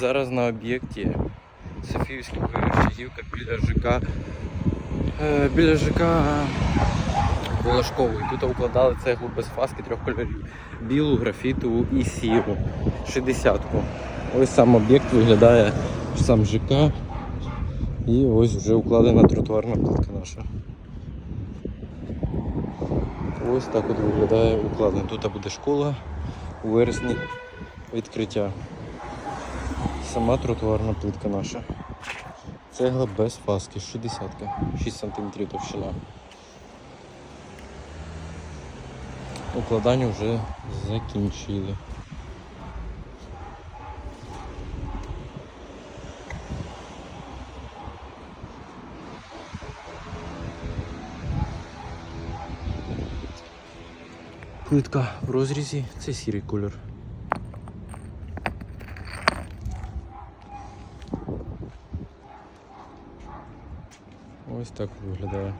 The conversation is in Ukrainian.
Зараз на об'єкті Софіївська Верещагівка біля ЖК. Е, біля ЖК Волошкової. Тут укладали цеглу без фаски трьох кольорів. Білу, графітову і сіру. 60-ку. Ось сам об'єкт виглядає сам ЖК. І ось вже укладена тротуарна плитка наша. Ось так от виглядає укладено. Тут буде школа у вересні відкриття. Сама тротуарна плитка наша. Цегла без фаски, 60 6 см товщина. Укладання вже закінчили. Плитка в розрізі це сірий кольор. Ось так виглядає.